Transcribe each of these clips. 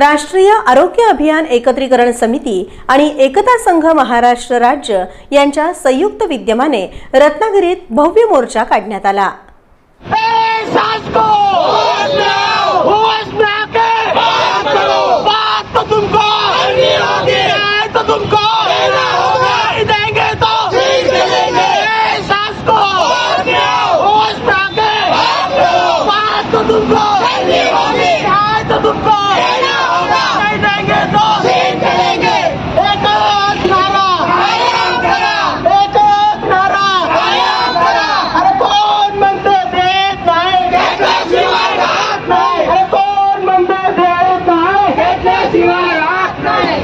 राष्ट्रीय आरोग्य अभियान एकत्रीकरण समिती आणि एकता संघ महाराष्ट्र राज्य यांच्या संयुक्त विद्यमाने रत्नागिरीत भव्य मोर्चा काढण्यात आला सांस को होश में आओ होश में आके बात करो बात तो तुमको करनी होगी न्याय तो तुमको देना होगा नहीं देंगे तो ठीक देंगे सांस को होश में आओ होश में आके बात करो बात तो तुमको करनी होगी न्याय तो तुमको देना होगा नहीं देंगे तो ठीक देंगे एक नारा कायम करा एक नारा कायम करा अरे कोण म्हणते देत नाही घेतल्याशिवाय राहत नाही अरे कोण म्हणते देत नाही घेतल्याशिवाय राहत नाही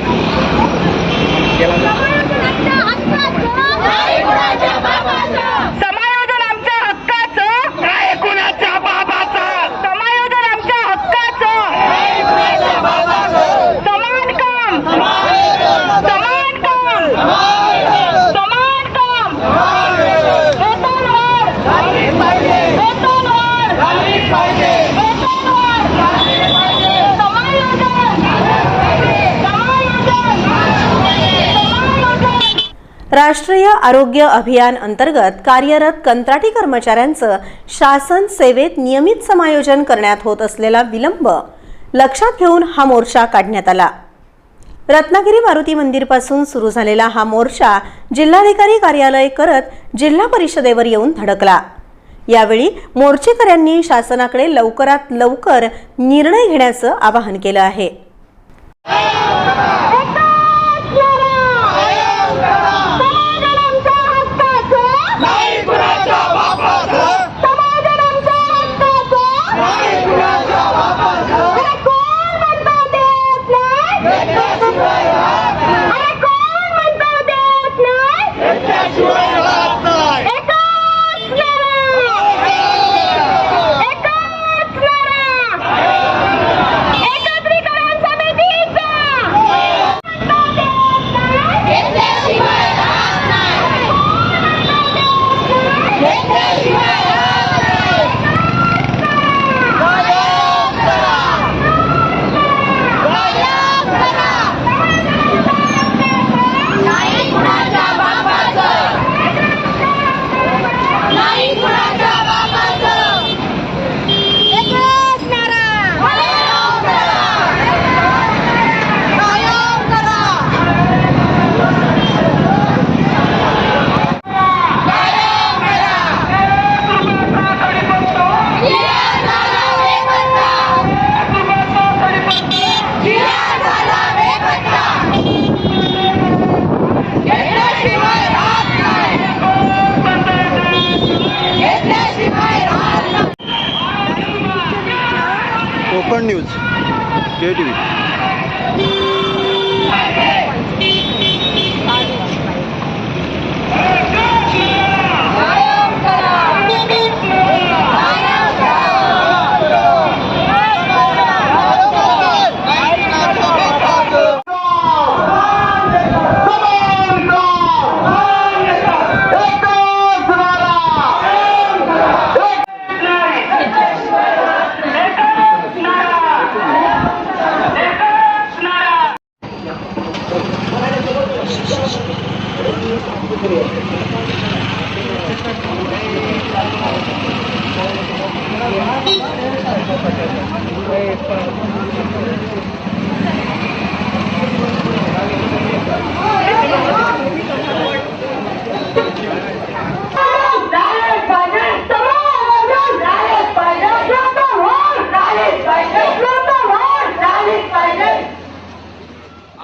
समायोजन आमच्या हक्काचं नाही कुणाच्या बाबाचं समायोजन आमच्या हक्काचं नाही कुणाच्या बाबाचं समान काम समान काम समान काम वेतन वाढ वेतन वाढ वेतन वाढ समायोजन समायोजन समायोजन राष्ट्रीय आरोग्य अभियान अंतर्गत कार्यरत कंत्राटी कर्मचाऱ्यांचं शासन सेवेत नियमित समायोजन करण्यात होत असलेला विलंब लक्षात घेऊन हा मोर्चा काढण्यात आला. रत्नागिरी मारुती मंदिरपासून सुरू झालेला हा मोर्चा जिल्हाधिकारी कार्यालय करत जिल्हा परिषदेवर येऊन धडकला. यावेळी मोर्चेकऱ्यांनी शासनाकडे लवकरात लवकर निर्णय घेण्याचं आवाहन केलं आहे नाही कुणाच्या बापाचं समाधान आमच्या हक्काचं नाही कुणाच्या बापाचं अरे कोण म्हणतो देत नाही घेतल्याशिवाय राहत नाही अरे कोण म्हणतो देत नाही घेतल्याशिवाय राहत नाही एकच लढा एकच लढा एकत्रीकरण समितीचा घेतल्याशिवाय राहत नाही घेतल्याशिवाय राहत नाही कायम करा कायम करा नाही कुणाच्या बापाचं नाही कुणाच्या बापाचं एकच नारा कायम करा कायम करा Konkan news K T V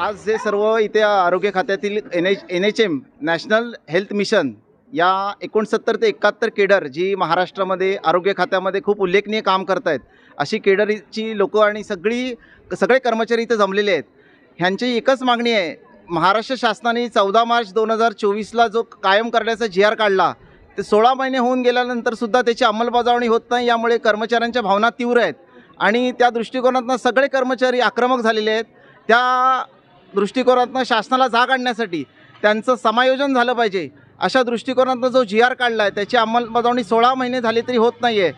आज जे सर्व इथे आरोग्य खात्यातील N H N H M National Health Mission या एकोणसत्तर ते एकाहत्तर केडर जी महाराष्ट्रामध्ये आरोग्य खात्यामध्ये खूप उल्लेखनीय काम करत आहेत अशी केडरची लोकं आणि सगळी सगळे कर्मचारी इथे जमलेले आहेत. ह्यांची एकच मागणी आहे महाराष्ट्र शासनाने चौदा मार्च दोन हजार चोवीसला जो कायम करण्याचा जी आर काढला ते सोळा महिने होऊन गेल्यानंतरसुद्धा त्याची अंमलबजावणी होत नाही यामुळे कर्मचाऱ्यांच्या भावना तीव्र आहेत. आणि त्या दृष्टिकोनातनं सगळे कर्मचारी आक्रमक झालेले आहेत. त्या दृष्टिकोनातनं शासनाला जाग आणण्यासाठी त्यांचं समायोजन झालं पाहिजे. अशा दृष्टिकोनातनं जो जी आर काढला आहे त्याची अंमलबजावणी सोळा महिने झाली तरी होत नाही आहे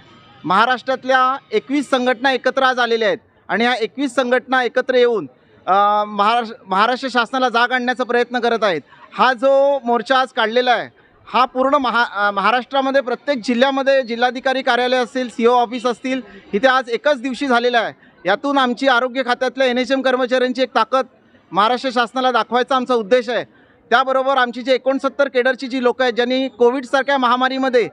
महाराष्ट्रातल्या एकवीस संघटना एकत्र आज आलेल्या आहेत आणि ह्या एकवीस संघटना एकत्र येऊन महाराष्ट्र महाराष्ट्र शासनाला जाग आणण्याचा प्रयत्न करत आहेत. हा जो मोर्चा आज काढलेला आहे हा पूर्ण महा महाराष्ट्रामध्ये प्रत्येक जिल्ह्यामध्ये जिल्हाधिकारी कार्यालय असतील सी ओ ऑफिस असतील इथे आज एकच दिवशी झालेला आहे. यातून आमची आरोग्य खात्यातल्या एन एच एम कर्मचाऱ्यांची एक ताकद महाराष्ट्र शासनाला दाखवायचा आमचा उद्देश आहे. त्याबरोबर आमची जी एकोणसत्तर केडरची जी लोकं आहेत ज्यांनी कोविडसारख्या महामारीमध्ये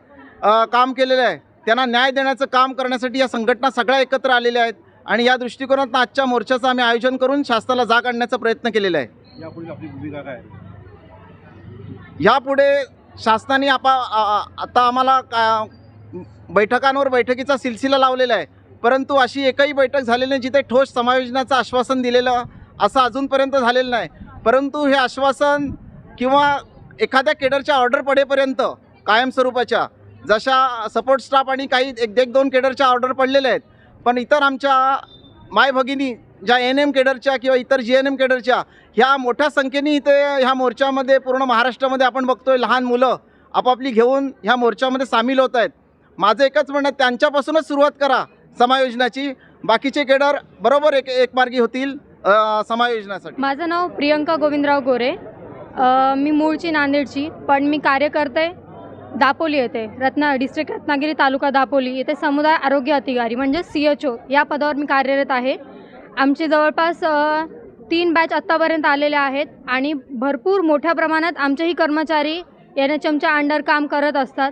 काम केलेलं आहे त्यांना न्याय देण्याचं काम करण्यासाठी या संघटना सगळ्या एकत्र आलेल्या आहेत आणि या दृष्टिकोनातून आजच्या मोर्चाचं आम्ही आयोजन करून शासनाला जाग आणण्याचा प्रयत्न केलेला आहे? यापुढे शासनाने आपा आता आम्हाला का बैठकांवर बैठकीचा सिलसिला लावलेला आहे. परंतु अशी एकही बैठक झालेली नाही जिथे ठोस समायोजनाचं आश्वासन दिलेलं असं अजूनपर्यंत झालेलं नाही. परंतु हे आश्वासन किंवा एखाद्या केडरच्या ऑर्डर पडेपर्यंत कायमस्वरूपाच्या जशा सपोर्ट स्टाफ आणि काही एक एक दोन केडरच्या ऑर्डर पडलेल्या आहेत पण इतर आमच्या माय भगिनी ज्या एन एम केडरच्या किंवा इतर जी एन एम केडरच्या ह्या मोठ्या संख्येने इथे ह्या मोर्चामध्ये पूर्ण महाराष्ट्रामध्ये आपण बघतोय लहान मुलं आपापली घेऊन ह्या मोर्चामध्ये सामील होत आहेत. माझं एकच म्हणणं त्यांच्यापासूनच सुरुवात करा समायोजनाची. बाकीचे केडर बरोबर एक एकमार्गी होतील. अ, समायोजनासाठी माझं नाव प्रियंका गोविंदराव गोरे. अ, मी मूळची नांदेडची पण मी कार्य करते दापोली येथे रत्ना डिस्ट्रिक्ट रत्नागिरी तालुका दापोली येथे समुदाय आरोग्य अधिकारी म्हणजे सी एच ओ या पदावर मी कार्यरत आहे. आमचे जवळपास अ, तीन बॅच आत्तापर्यंत आलेले आहेत आणि भरपूर मोठ्या प्रमाणात आमचेही कर्मचारी एन एच एमच्या अंडर काम करत असतात.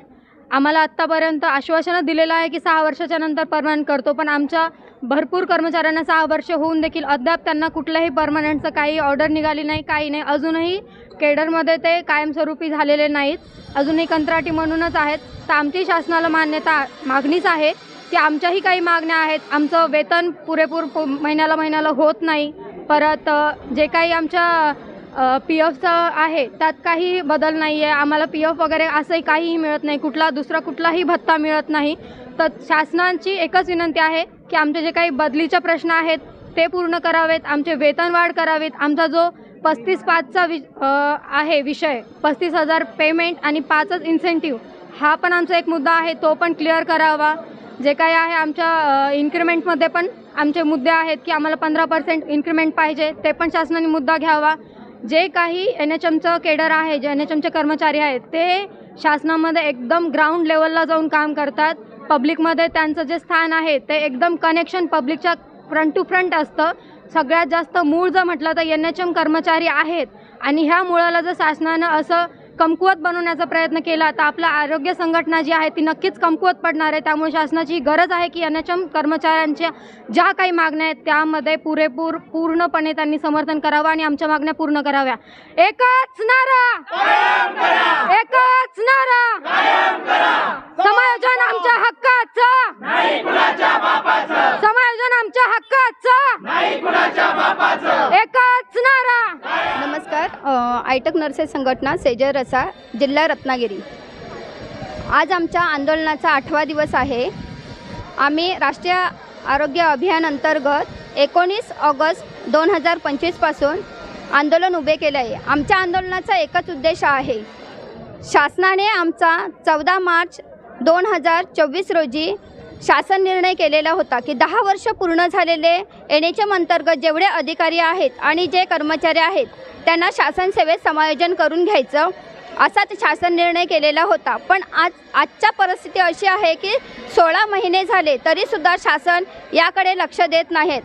आम्हाला आत्तापर्यंत आश्वासनं दिलेलं आहे की सहा वर्षाच्या नंतर परमानंट करतो पण आमच्या भरपूर कर्मचाऱ्यांना सहा वर्ष होऊन देखील अद्याप त्यांना कुठल्याही परमनंटचं काही ऑर्डर निघाली नाही काही नाही. अजूनही केडरमध्ये ते कायमस्वरूपी झालेले नाहीत. अजूनही कंत्राटी म्हणूनच आहेत. तर आमची शासनाला मान्यता मागणीच आहे की आमच्याही काही मागण्या आहेत. आमचं वेतन पुरेपूर महिन्याला महिन्याला होत नाही. परत जे काही आमच्या पी एफचं आहे त्यात काही बदल नाही आहे आम्हाला पी एफ वगैरे असंही काहीही मिळत नाही. कुठला दुसरा कुठलाही भत्ता मिळत नाही. तर शासनाची एकच विनंती आहे की आमचे जे काही बदलीचे प्रश्न आहेत ते पूर्ण करावेत आमचे वेतनवाढ करावेत. आमचा जो पस्तीस पाचचा वि आहे विषय पस्तीस हजार पेमेंट आणि पाचच इन्सेंटिव्ह हा पण आमचा एक मुद्दा आहे तो पण क्लिअर करावा. जे काही आहे आमच्या इन्क्रिमेंटमध्ये पण आमचे मुद्दे आहेत की आम्हाला पंधरा पर्सेंट इन्क्रिमेंट पाहिजे ते पण शासनाने मुद्दा घ्यावा. जे काही एन एच एमचं केडर आहे जे एन एच एमचे कर्मचारी आहेत ते शासनामध्ये एकदम ग्राउंड लेवलला जाऊन काम करतात. पब्लिकमध्ये त्यांचं जे स्थान आहे ते एकदम कनेक्शन पब्लिकच्या फ्रंट टू फ्रंट असतं. सगळ्यात जास्त मूळ जर म्हटलं तर एन एच एम कर्मचारी आहेत. आणि ह्या मुळाला जर शासनानं असं कमकुवत बनवण्याचा प्रयत्न केला. तर आपलं आरोग्य संघटना जी आहे ती नक्कीच कमकुवत पडणार आहे. त्यामुळे शासनाची गरज आहे की एन एच एम कर्मचाऱ्यांच्या ज्या काही मागण्या आहेत त्यामध्ये पुरेपूर पूर्णपणे त्यांनी समर्थन करावं आणि आमच्या मागण्या पूर्ण कराव्या. एकच नारा! एकच नारा! समायोजन आमच्या हक्काचं समायोजन आमच्या हक्काचं एकच नारा नमस्कार अ, आयटक नर्सेस संघटना सेजर रसा जिल्हा रत्नागिरी. आज आमच्या आंदोलनाचा आठवा दिवस आहे. आम्ही राष्ट्रीय आरोग्य अभियान अंतर्गत एकोणीस ऑगस्ट दोन हजार पंचवीसपासून आंदोलन उभे केले आहे. आमच्या आंदोलनाचा एकच उद्देश आहे. शासनाने आमचा चौदा मार्च दोन हजार चोवीस रोजी शासन निर्णय केलेला होता की दहा वर्ष पूर्ण झालेले एन एच एम अंतर्गत जेवढे अधिकारी आहेत आणि जे कर्मचारी आहेत त्यांना शासन सेवेत समायोजन करून घ्यायचं असाच शासन निर्णय केलेला होता. पण आज आजच्या परिस्थिती अशी आहे की सोळा महिने झाले तरीसुद्धा शासन याकडे लक्ष देत नाहीत.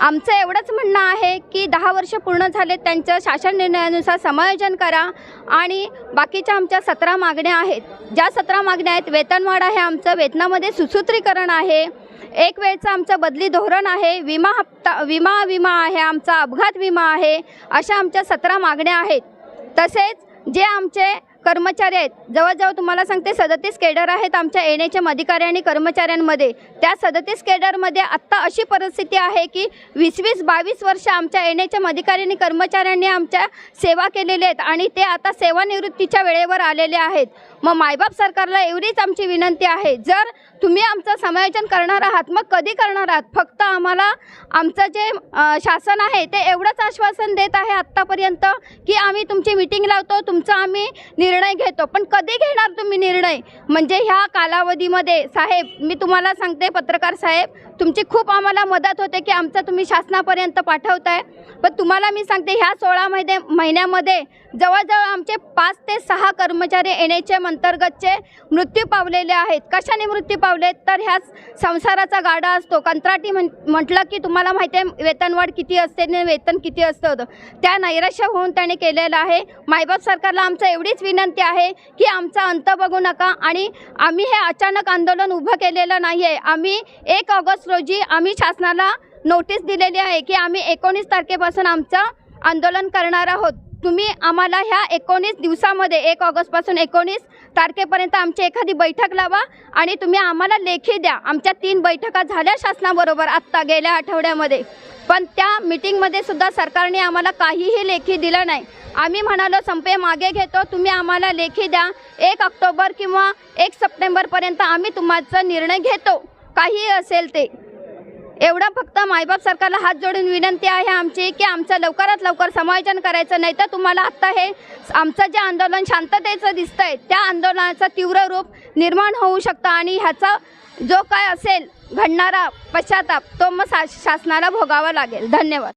आमचं एवढंच म्हणणं आहे की दहा वर्ष पूर्ण झाले त्यांचं शासन निर्णयानुसार समायोजन करा आणि बाकीच्या आमच्या सतरा मागण्या आहेत. ज्या सतरा मागण्या आहेत वेतनवाढ आहे आमचं वेतनामध्ये सुसूत्रीकरण आहे. एक वेळचं आमचं बदली धोरण आहे. विमा हप्ता विमा विमा आहे आमचा अपघात विमा आहे अशा आमच्या सतरा मागण्या आहेत. तसेच जे आमचे कर्मचारी आहेत. जवळजवळ तुम्हाला सांगते सदतीस केडर आहेत आमच्या एन एच एम अधिकारी आणि कर्मचाऱ्यांमध्ये. त्या सदतीस केडरमध्ये आत्ता अशी परिस्थिती आहे की वीस वीस बावीस वर्ष आमच्या एन एच एम अधिकारी आणि कर्मचाऱ्यांनी आमच्या सेवा केलेल्या आहेत आणि ते आता सेवानिवृत्तीच्या वेळेवर आलेले आहेत. मग मायबाप सरकारला एवढीच आमची विनंती आहे. जर तुम्ही आमचं समायोजन करणार आहात मग कधी करणार आहात? फक्त आम्हाला आमचं जे शासन आहे ते एवढंच आश्वासन देत आहे आत्तापर्यंत की आम्ही तुमची मिटिंग लावतो तुमचं आम्ही निर्णय निर्णय घेतो. पण कधी घेणार तुम्ही निर्णय? म्हणजे ह्या कालावधीमध्ये साहेब मी तुम्हाला सांगते पत्रकार साहेब तुमची खूप आम्हाला मदत होते की आमचं तुम्ही शासनापर्यंत पाठवताय. पण तुम्हाला मी सांगते ह्या सोळा महिने महिन्यामध्ये जवळजवळ आमचे पाच ते सहा कर्मचारी एन एच एम अंतर्गतचे मृत्यू पावलेले आहेत. कशाने मृत्यू पावलेत तर ह्या संसाराचा गाडा असतो. कंत्राटी म्हण म्हटलं की तुम्हाला माहिती आहे वेतनवाढ किती असते आणि वेतन किती असतं त्या नैराश्य होऊन त्याने केलेलं आहे. मायबाप सरकारला आमचं एवढीच विनंती आहे की आमचा अंत बघू नका आणि आम्ही हे अचानक आंदोलन उभं केलेलं नाही आहे आम्ही एक ऑगस्ट रोजी आम्ही शासनाला नोटीस दिलेली आहे की आम्ही एकोणीस तारखेपासून आमचं आंदोलन करणार आहोत. तुम्ही आम्हाला ह्या एकोणीस दिवसामध्ये एक ऑगस्टपासून एकोणीस तारखेपर्यंत आमची एखादी बैठक लावा आणि तुम्ही आम्हाला लेखी द्या. आमच्या तीन बैठका झाल्या शासनाबरोबर आत्ता गेल्या आठवड्यामध्ये. पण त्या मिटिंगमध्ये सुद्धा सरकारने आम्हाला काहीही लेखी दिलं नाही. आम्ही म्हणालो संपे मागे घेतो तुम्ही आम्हाला लेखी द्या. एक ऑक्टोबर किंवा एक सप्टेंबरपर्यंत आम्ही तुमचा निर्णय घेतो. काही असेल ते. एवढा फक्त मायबाप सरकारला हात जोडून विनंती आहे आमची की आमचं लवकरात लवकर समायोजन करायचं नाही तर तुम्हाला आत्ता हे आमचं जे आंदोलन शांततेचं दिसतंय त्या आंदोलनाचं तीव्र रूप निर्माण होऊ शकतं आणि ह्याचा जो काय असेल घडणारा पश्चाताप तो मग शा शासनाला भोगावा लागेल. धन्यवाद.